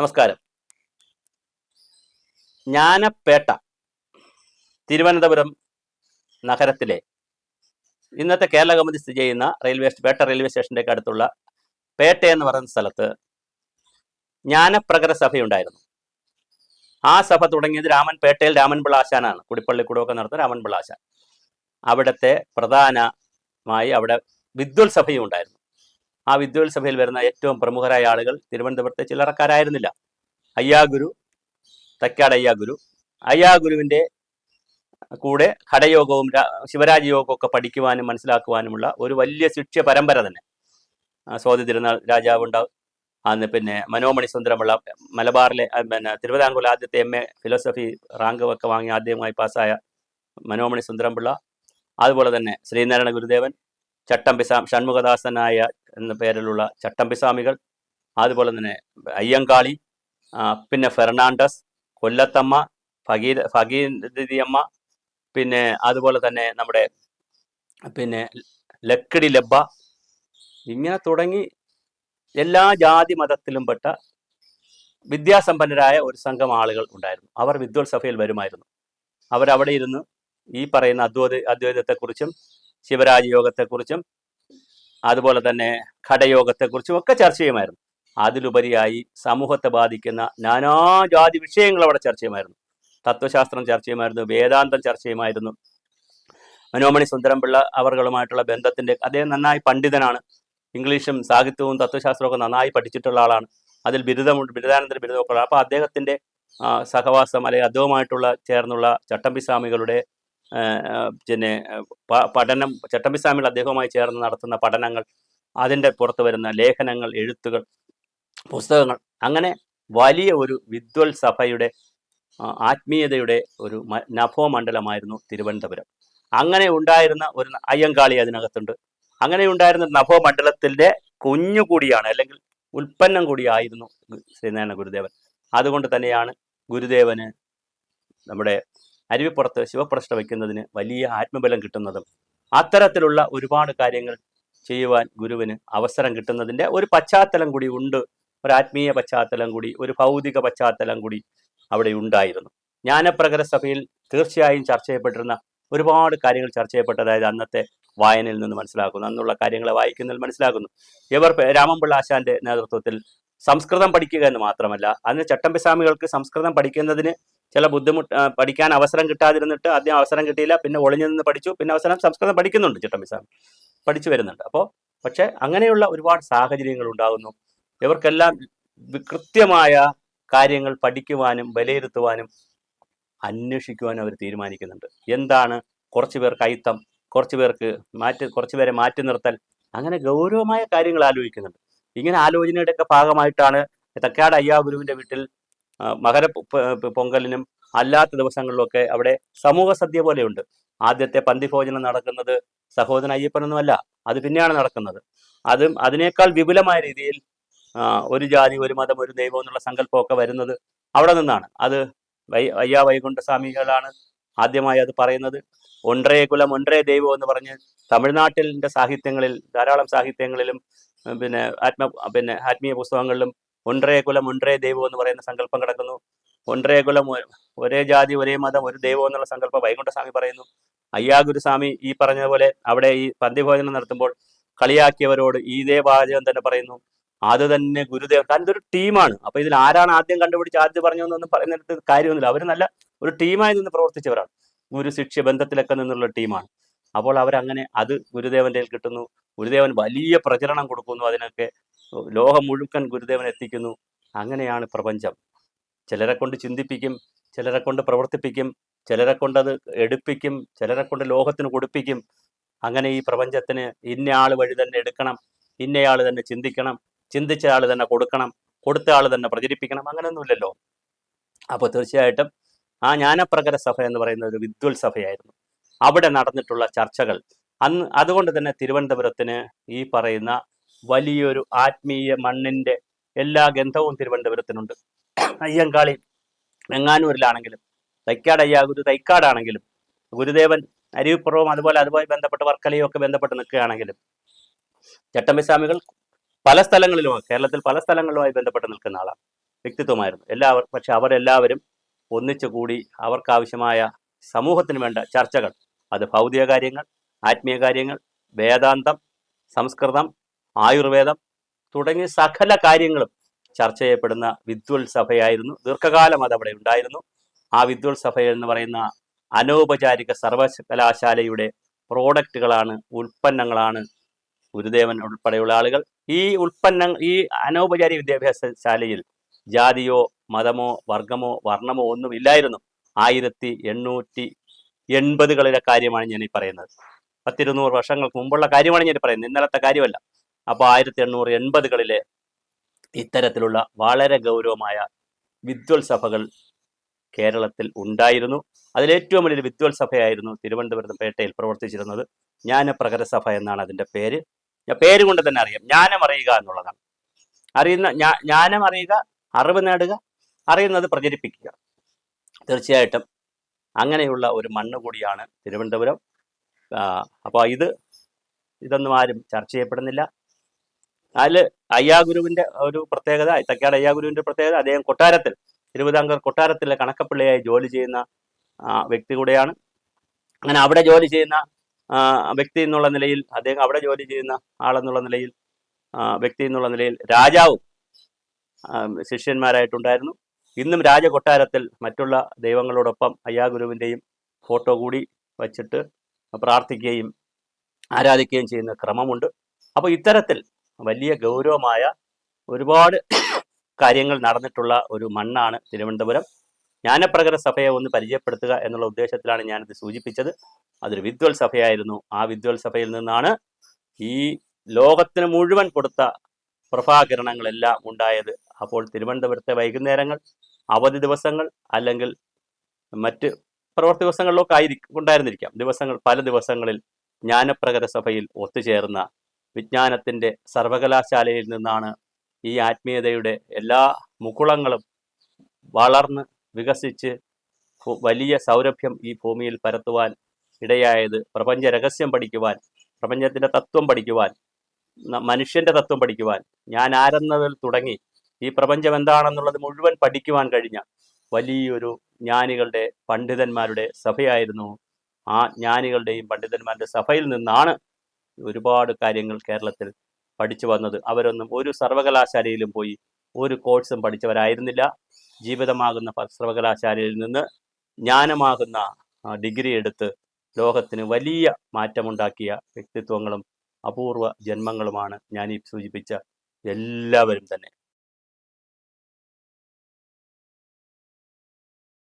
നമസ്കാരം. ജ്ഞാനപ്പേട്ട തിരുവനന്തപുരം നഗരത്തിലെ ഇന്നത്തെ കേരള ഗവൺമെന്റ് സ്ഥിതി ചെയ്യുന്ന റെയിൽവേ പേട്ട റെയിൽവേ സ്റ്റേഷന്റെ അടുത്തുള്ള പേട്ട എന്ന് പറയുന്ന സ്ഥലത്ത് ജ്ഞാനപ്രകര സഭയുണ്ടായിരുന്നു. ആ സഭ തുടങ്ങിയത് രാമൻ പേട്ടയിൽ രാമൻപിള്ള ആശാനാണ് കുടിപ്പള്ളി കൂടൊക്കെ നടത്തുന്ന രാമൻപിള്ള ആശാൻ അവിടുത്തെ പ്രധാനമായി അവിടെ വിദ്വൽ സഭയും ഉണ്ടായിരുന്നു. ആ വിദ്യോത്സഭയിൽ സഭയിൽ വരുന്ന ഏറ്റവും പ്രമുഖരായ ആളുകൾ തിരുവനന്തപുരത്തെ ചില്ലറക്കാരായിരുന്നില്ല. അയ്യാഗുരു തക്കാട് അയ്യാഗുരു അയ്യാഗുരുവിന്റെ കൂടെ ഘടയോഗവും ശിവരാജ ശിവരാജയോഗവും ഒക്കെ പഠിക്കുവാനും മനസ്സിലാക്കുവാനുമുള്ള ഒരു വലിയ ശിക്ഷ്യ പരമ്പര തന്നെ. സ്വാതി തിരുനാൾ രാജാവ് ഉണ്ടാവും അന്ന് പിന്നെ മനോമണി സുന്ദരമുള്ള മലബാറിലെ പിന്നെ തിരുവിതാംകൂർ ആദ്യത്തെ എം എ ഫിലോസഫി റാങ്ക് ഒക്കെ വാങ്ങി ആദ്യമായി പാസ്സായ മനോമണി സുന്ദരംപിള്ള അതുപോലെ തന്നെ ശ്രീനാരായണ ഗുരുദേവൻ ചട്ടമ്പിസാം ഷൺമുഖദാസനായ എന്ന പേരിലുള്ള ചട്ടമ്പിസ്വാമികൾ അതുപോലെ തന്നെ അയ്യങ്കാളി പിന്നെ ഫെർണാണ്ടസ് കൊല്ലത്തമ്മ ഫകീര ഫകീരമ്മ പിന്നെ അതുപോലെ തന്നെ നമ്മുടെ പിന്നെ ലക്കിടി ലബ്ബ ഇങ്ങനെ തുടങ്ങി എല്ലാ ജാതി മതത്തിലും പെട്ട വിദ്യാസമ്പന്നരായ ഒരു സംഘം ആളുകൾ ഉണ്ടായിരുന്നു. അവർ വിദ്വൽ സഭയിൽ വരുമായിരുന്നു. അവരവിടെ ഇരുന്ന് ഈ പറയുന്ന അദ്വൈത അദ്വൈതത്തെക്കുറിച്ചും ശിവരാജ യോഗത്തെക്കുറിച്ചും അതുപോലെ തന്നെ ഘടയോഗത്തെക്കുറിച്ചും ഒക്കെ ചർച്ച ചെയ്യുമായിരുന്നു. അതിലുപരിയായി സമൂഹത്തെ ബാധിക്കുന്ന നാനാജാതി വിഷയങ്ങൾ അവിടെ ചർച്ച ചെയ്യുമായിരുന്നു. തത്വശാസ്ത്രം ചർച്ച ചെയ്യുമായിരുന്നു വേദാന്തം ചർച്ച ചെയ്യുമായിരുന്നു. മനോമണി സുന്ദരംപിള്ള അവർകളുമായിട്ടുള്ള ബന്ധത്തിന്റെ അദ്ദേഹം നന്നായി പണ്ഡിതനാണ്. ഇംഗ്ലീഷും സാഹിത്യവും തത്വശാസ്ത്രവും ഒക്കെ നന്നായി പഠിച്ചിട്ടുള്ള ആളാണ്. അതിൽ ബിരുദമുണ്ട് ബിരുദാനന്തര ബിരുദമൊക്കെ അപ്പോൾ അദ്ദേഹത്തിന്റെ സഹവാസം അല്ലെങ്കിൽ അദ്ദേഹവുമായിട്ടുള്ള ചേർന്നുള്ള ചട്ടമ്പിസ്വാമികളുടെ ആ, ആ, പിന്നെ പഠനം ചട്ടമ്പിസ്വാമികൾ അദ്ദേഹവുമായി ചേർന്ന് നടത്തുന്ന പഠനങ്ങൾ അതിന്റെ പുറത്ത് വരുന്ന ലേഖനങ്ങൾ എഴുത്തുകൾ പുസ്തകങ്ങൾ അങ്ങനെ വലിയ ഒരു വിദ്വൽ സഭയുടെ ആത്മീയതയുടെ ഒരു നഭോമണ്ഡലമായിരുന്നു തിരുവനന്തപുരം. അങ്ങനെ ഉണ്ടായിരുന്ന ഒരു അയ്യങ്കാളി അതിനകത്തുണ്ട്. അങ്ങനെ ഉണ്ടായിരുന്ന നഭോമണ്ഡലത്തിന്റെ കുഞ്ഞു കൂടിയാണ് അല്ലെങ്കിൽ ഉൽപ്പന്നം കൂടിയായിരുന്നു ശ്രീനാരായണ ഗുരുദേവൻ. അതുകൊണ്ട് തന്നെയാണ് ഗുരുദേവന് നമ്മുടെ അരുവിപ്പുറത്ത് ശിവപ്രതിഷ്ഠ വയ്ക്കുന്നതിന് വലിയ ആത്മബലം കിട്ടുന്നതും അത്തരത്തിലുള്ള ഒരുപാട് കാര്യങ്ങൾ ചെയ്യുവാൻ ഗുരുവിന് അവസരം കിട്ടുന്നതിന്റെ ഒരു പശ്ചാത്തലം കൂടി ഉണ്ട്. ഒരു ആത്മീയ പശ്ചാത്തലം കൂടി ഒരു ഭൗതിക പശ്ചാത്തലം കൂടി അവിടെ ഉണ്ടായിരുന്നു. ജ്ഞാനപ്രകര സഭയിൽ തീർച്ചയായും ചർച്ച ചെയ്യപ്പെട്ടിരുന്ന ഒരുപാട് കാര്യങ്ങൾ ചർച്ച ചെയ്യപ്പെട്ടത് അതായത് അന്നത്തെ വായനയിൽ നിന്ന് മനസ്സിലാക്കുന്നു. അന്നുള്ള കാര്യങ്ങളെ വായിക്കുന്നതിൽ മനസ്സിലാക്കുന്നു. ഇവർ രാമൻപിള്ള ആശാന്റെ നേതൃത്വത്തിൽ സംസ്കൃതം പഠിക്കുക എന്ന് മാത്രമല്ല അന്ന് ചട്ടമ്പിസ്വാമികൾക്ക് സംസ്കൃതം പഠിക്കുന്നതിന് ചില ബുദ്ധിമുട്ട് പഠിക്കാൻ അവസരം കിട്ടാതിരുന്നിട്ട് ആദ്യം അവസരം കിട്ടിയില്ല. പിന്നെ ഒളിഞ്ഞു നിന്ന് പഠിച്ചു. പിന്നെ അവസരം സംസ്കൃതം പഠിക്കുന്നുണ്ട് ചട്ടമ്പിസ്വാമി. പഠിച്ചു വരുന്നുണ്ട്. അപ്പോൾ പക്ഷെ അങ്ങനെയുള്ള ഒരുപാട് സാഹചര്യങ്ങൾ ഉണ്ടാകുന്നു. ഇവർക്കെല്ലാം കൃത്യമായ കാര്യങ്ങൾ പഠിക്കുവാനും വിലയിരുത്തുവാനും അന്വേഷിക്കുവാനും അവർ തീരുമാനിക്കുന്നുണ്ട്. എന്താണ് കുറച്ച് പേർക്ക് അയിത്തം കുറച്ച് പേർക്ക് മാറ്റി കുറച്ച് പേരെ മാറ്റി നിർത്തൽ. അങ്ങനെ ഗൗരവമായ കാര്യങ്ങൾ ആലോചിക്കുന്നുണ്ട്. ഇങ്ങനെ ആലോചനയുടെ ഒക്കെ ഭാഗമായിട്ടാണ് തക്കാട് അയ്യാഗുരുവിന്റെ വീട്ടിൽ മകര പൊങ്കലിനും അല്ലാത്ത ദിവസങ്ങളിലൊക്കെ അവിടെ സമൂഹ സദ്യ പോലെയുണ്ട്. ആദ്യത്തെ പന്തിഭോജനം നടക്കുന്നത് സഹോദരൻ അയ്യപ്പനൊന്നുമല്ല അത് പിന്നെയാണ് നടക്കുന്നത്. അതും അതിനേക്കാൾ വിപുലമായ രീതിയിൽ ഒരു ജാതി ഒരു മതം ഒരു ദൈവം എന്നുള്ള സങ്കല്പമൊക്കെ വരുന്നത് അവിടെ നിന്നാണ്. അത് വൈ അയ്യാ വൈകുണ്ഠസ്വാമികളാണ് ആദ്യമായി അത് പറയുന്നത്. ഒൻറേ കുലം ഒൻറേ ദൈവം എന്ന് പറഞ്ഞ് തമിഴ്നാട്ടിലിന്റെ സാഹിത്യങ്ങളിൽ ധാരാളം സാഹിത്യങ്ങളിലും പിന്നെ ആത്മ പിന്നെ ആത്മീയ പുസ്തകങ്ങളിലും ഒൻറേ കുലം ഒൻറേ ദൈവം എന്ന് പറയുന്ന സങ്കല്പം കിടക്കുന്നു. ഒൻറേ കുലം ഒരേ ജാതി ഒരേ മതം ഒരു ദൈവം എന്നുള്ള സങ്കല്പം വൈകുണ്ഠസ്വാമി പറയുന്നു. അയ്യാഗുരുസ്വാമി ഈ പറഞ്ഞതുപോലെ അവിടെ ഈ പന്തിഭോജനം നടത്തുമ്പോൾ കളിയാക്കിയവരോട് ഇതേ വാചകം തന്നെ പറയുന്നു. അത് തന്നെ ഗുരുദേവൻ കാരണം ഇതൊരു ടീമാണ്. അപ്പൊ ഇതിൽ ആരാണ് ആദ്യം കണ്ടുപിടിച്ച് ആദ്യം പറഞ്ഞതെന്നൊന്നും പറയുന്നിടത്ത് കാര്യമൊന്നുമില്ല. അവർ നല്ല ഒരു ടീമായി നിന്ന് പ്രവർത്തിച്ചവരാണ്. ഗുരു ശിഷ്യ ബന്ധത്തിലൊക്കെ നിന്നുള്ള ടീമാണ്. അപ്പോൾ അവരങ്ങനെ അത് ഗുരുദേവന്റെ കിട്ടുന്നു. ഗുരുദേവൻ വലിയ പ്രചരണം കൊടുക്കുന്നു. അതിനൊക്കെ ലോകം മുഴുക്കൻ ഗുരുദേവൻ എത്തിക്കുന്നു. അങ്ങനെയാണ് പ്രപഞ്ചം. ചിലരെ കൊണ്ട് ചിന്തിപ്പിക്കും ചിലരെ കൊണ്ട് പ്രവർത്തിപ്പിക്കും ചിലരെ കൊണ്ടത് എടുപ്പിക്കും ചിലരെ കൊണ്ട് ലോകത്തിന് കൊടുപ്പിക്കും. അങ്ങനെ ഈ പ്രപഞ്ചത്തിന് ഇന്നയാൾ വഴി തന്നെ എടുക്കണം ഇന്നയാൾ തന്നെ ചിന്തിക്കണം ചിന്തിച്ച ആൾ തന്നെ കൊടുക്കണം കൊടുത്ത ആൾ തന്നെ പ്രചരിപ്പിക്കണം അങ്ങനെയൊന്നുമില്ലല്ലോ. അപ്പോൾ തീർച്ചയായിട്ടും ആ ജ്ഞാനപ്രകര സഭ എന്ന് പറയുന്ന ഒരു വിദ്വൽ സഭയായിരുന്നു. അവിടെ നടന്നിട്ടുള്ള ചർച്ചകൾ. അന്ന് അതുകൊണ്ട് തന്നെ തിരുവനന്തപുരത്തിന് ഈ പറയുന്ന വലിയൊരു ആത്മീയ മണ്ണിന്റെ എല്ലാ ഗന്ധവും തിരുവനന്തപുരത്തിനുണ്ട്. അയ്യങ്കാളി വെങ്ങാനൂരിലാണെങ്കിലും തൈക്കാട് അയ്യാഗുരു തൈക്കാടാണെങ്കിലും ഗുരുദേവൻ അരുവിപ്പുറവും അതുപോലെ അതുമായി ബന്ധപ്പെട്ട് വർക്കലയും ഒക്കെ ബന്ധപ്പെട്ട് നിൽക്കുകയാണെങ്കിലും ചട്ടമ്പിസ്വാമികൾ പല സ്ഥലങ്ങളിലും കേരളത്തിൽ പല സ്ഥലങ്ങളിലുമായി ബന്ധപ്പെട്ട് നിൽക്കുന്ന ആളാണ്. വ്യക്തിത്വമായിരുന്നു. എല്ലാവർ പക്ഷെ അവരെല്ലാവരും ഒന്നിച്ചു കൂടി അവർക്കാവശ്യമായ സമൂഹത്തിന് വേണ്ട ചർച്ചകൾ. അത് ഭൗതിക കാര്യങ്ങൾ ആത്മീയ കാര്യങ്ങൾ വേദാന്തം സംസ്കൃതം ആയുർവേദം തുടങ്ങിയ സകല കാര്യങ്ങളും ചർച്ച ചെയ്യപ്പെടുന്ന വിദ്വൽ സഭയായിരുന്നു ദീർഘകാലം അതവിടെ ഉണ്ടായിരുന്നു. ആ വിദ്വൽ സഭ എന്ന് പറയുന്ന അനൗപചാരിക സർവകലാശാലയുടെ പ്രോഡക്റ്റുകളാണ് ഉൽപ്പന്നങ്ങളാണ് ഗുരുദേവൻ ഉൾപ്പെടെയുള്ള ആളുകൾ. ഈ ഉൽപ്പന്ന ഈ അനൗപചാരിക വിദ്യാഭ്യാസ ശാലയിൽ ജാതിയോ മതമോ വർഗമോ വർണമോ ഒന്നും ഇല്ലായിരുന്നു ആയിരത്തി എണ്ണൂറ്റി എൺപതുകളിലെ കാര്യമാണ് ഞാൻ ഈ പറയുന്നത്. പത്തിരുന്നൂറ് വർഷങ്ങൾക്ക് മുമ്പുള്ള കാര്യമാണ് ഞാൻ പറയുന്നത്. ഇന്നലത്തെ കാര്യമല്ല. അപ്പോൾ ആയിരത്തി എണ്ണൂറ് എൺപതുകളിലെ ഇത്തരത്തിലുള്ള വളരെ ഗൗരവമായ വിദ്വൽ സഭകൾ കേരളത്തിൽ ഉണ്ടായിരുന്നു. അതിലേറ്റവും വലിയൊരു വിദ്വൽ സഭയായിരുന്നു തിരുവനന്തപുരം പേട്ടയിൽ പ്രവർത്തിച്ചിരുന്നത് ജ്ഞാനപ്രകരസഭ എന്നാണ് അതിന്റെ പേര്. പേര് കൊണ്ട് തന്നെ അറിയാം. ജ്ഞാനം അറിയുക എന്നുള്ളതാണ്. അറിയുന്ന ജ്ഞാ- ജ്ഞാനം അറിയുക അറിവ് നേടുക അറിയുന്നത് പ്രചരിപ്പിക്കുക. തീർച്ചയായിട്ടും അങ്ങനെയുള്ള ഒരു മണ്ണ് കൂടിയാണ് തിരുവനന്തപുരം. അപ്പോൾ ഇത് ഇതൊന്നും ആരും ചർച്ച ചെയ്യപ്പെടുന്നില്ല. അതിൽ അയ്യാഗുരുവിന്റെ ഒരു പ്രത്യേകത തക്കാട് അയ്യാഗുരുവിന്റെ പ്രത്യേകത അദ്ദേഹം കൊട്ടാരത്തിൽ തിരുവിതാംകൂർ കൊട്ടാരത്തിലെ കണക്കപ്പിള്ളയായി ജോലി ചെയ്യുന്ന വ്യക്തി കൂടെയാണ്. അങ്ങനെ അവിടെ ജോലി ചെയ്യുന്ന വ്യക്തി എന്നുള്ള നിലയിൽ അദ്ദേഹം അവിടെ ജോലി ചെയ്യുന്ന ആളെന്നുള്ള നിലയിൽ വ്യക്തി എന്നുള്ള നിലയിൽ രാജാവും ശിഷ്യന്മാരായിട്ടുണ്ടായിരുന്നു. ഇന്നും രാജകൊട്ടാരത്തിൽ മറ്റുള്ള ദൈവങ്ങളോടൊപ്പം അയ്യാഗുരുവിന്റെയും ഫോട്ടോ കൂടി വച്ചിട്ട് പ്രാർത്ഥിക്കുകയും ആരാധിക്കുകയും ചെയ്യുന്ന ക്രമമുണ്ട്. അപ്പോൾ ഇത്തരത്തിൽ വലിയ ഗൗരവമായ ഒരുപാട് കാര്യങ്ങൾ നടന്നിട്ടുള്ള ഒരു മണ്ണാണ് തിരുവനന്തപുരം. ജ്ഞാനപ്രകര സഭയെ ഒന്ന് പരിചയപ്പെടുത്തുക എന്നുള്ള ഉദ്ദേശത്തിലാണ് ഞാനിത് സൂചിപ്പിച്ചത്. അതൊരു വിദ്വൽ സഭയായിരുന്നു ആ വിദ്വൽ സഭയിൽ നിന്നാണ് ഈ ലോകത്തിന് മുഴുവൻ കൊടുത്ത പ്രഭാകിരണങ്ങളെല്ലാം ഉണ്ടായത്. അപ്പോൾ തിരുവനന്തപുരത്തെ വൈകുന്നേരങ്ങൾ അവധി ദിവസങ്ങൾ അല്ലെങ്കിൽ മറ്റ് പ്രവൃത്തി ദിവസങ്ങളിലൊക്കെ ആയിരിക്കും ഉണ്ടായിരുന്നിരിക്കാം. ദിവസങ്ങൾ പല ദിവസങ്ങളിൽ ജ്ഞാനപ്രകര സഭയിൽ ഒത്തുചേർന്ന വിജ്ഞാനത്തിന്റെ സർവകലാശാലയിൽ നിന്നാണ് ഈ ആത്മീയതയുടെ എല്ലാ മുകുളങ്ങളും വളർന്ന് വികസിച്ച് വലിയ സൗരഭ്യം ഈ ഭൂമിയിൽ പരത്തുവാൻ ഇടയായത്. പ്രപഞ്ച രഹസ്യം പഠിക്കുവാൻ പ്രപഞ്ചത്തിന്റെ തത്വം പഠിക്കുവാൻ മനുഷ്യന്റെ തത്വം പഠിക്കുവാൻ. ഞാൻ ആരെന്നതിൽ തുടങ്ങി. ഈ പ്രപഞ്ചം എന്താണെന്നുള്ളത് മുഴുവൻ പഠിക്കുവാൻ കഴിഞ്ഞ വലിയൊരു ജ്ഞാനികളുടെ പണ്ഡിതന്മാരുടെ സഭയായിരുന്നു. ആ ജ്ഞാനികളുടെയും പണ്ഡിതന്മാരുടെ സഭയിൽ നിന്നാണ് ഒരുപാട് കാര്യങ്ങൾ കേരളത്തിൽ പഠിച്ചു വന്നത്. അവരൊന്നും ഒരു സർവകലാശാലയിലും പോയി ഒരു കോഴ്സും പഠിച്ചവരായിരുന്നില്ല. ജീവിതമാകുന്ന സർവകലാശാലയിൽ നിന്ന് ജ്ഞാനമാകുന്ന ഡിഗ്രി എടുത്ത് ലോകത്തിന് വലിയ മാറ്റമുണ്ടാക്കിയ വ്യക്തിത്വങ്ങളും അപൂർവ ജന്മങ്ങളുമാണ് ഞാൻ ഈ സൂചിപ്പിച്ച എല്ലാവരും തന്നെ.